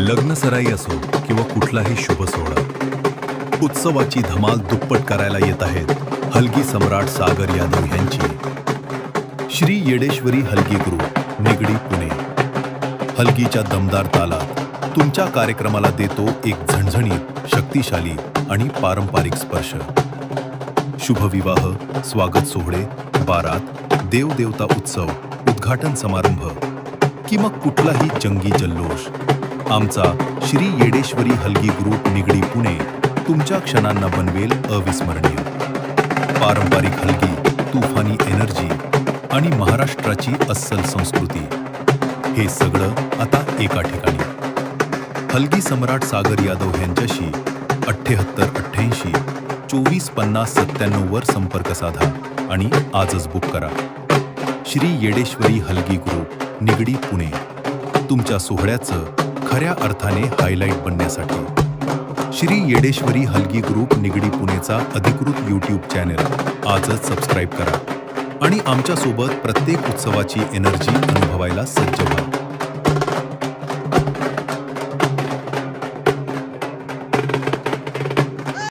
लग्न सराई असो किंवा कुठलाही शुभ सोहळा उत्सवाची धमाल दुप्पट करायला येत आहेत हलगी सम्राट सागर यादव यांची. श्री येडेश्वरी हलगी ग्रुप निगडी पुणे. हलगीच्या दमदार तालात तुमच्या कार्यक्रमाला देतो एक झणझणीत शक्तिशाली आणि पारंपरिक स्पर्श. शुभविवाह स्वागत सोहळे बारात देवदेवता उत्सव उद्घाटन समारंभ की मग कुठलाही जंगी जल्लोष. आमचा श्री येडेश्वरी हलगी ग्रुप निगडी पुणे तुमच्या क्षणांना बनवेल अविस्मरणीय. पारंपरिक हलगी तुफानी एनर्जी आणि महाराष्ट्राची अस्सल संस्कृती. हे सगळं आता एका ठिकाणी. हलगी सम्राट सागर यादव यांच्याशी अठ्ठेहत्तर अठ्ठ्याऐंशी चोवीस पन्नास सत्त्याण्णववर संपर्क साधा आणि आजच बुक करा. श्री येडेश्वरी हलगी ग्रुप निगडी पुणे. तुमच्या सोहळ्याचं खऱ्या अर्थाने हायलाईट बनण्यासाठी. श्री येडेश्वरी हलगी ग्रुप निगडी पुणेचा अधिकृत यूट्यूब चॅनल आजच सबस्क्राईब करा. आणि आमच्यासोबत प्रत्येक उत्सवाची एनर्जी अनुभवायला सज्ज व्हा.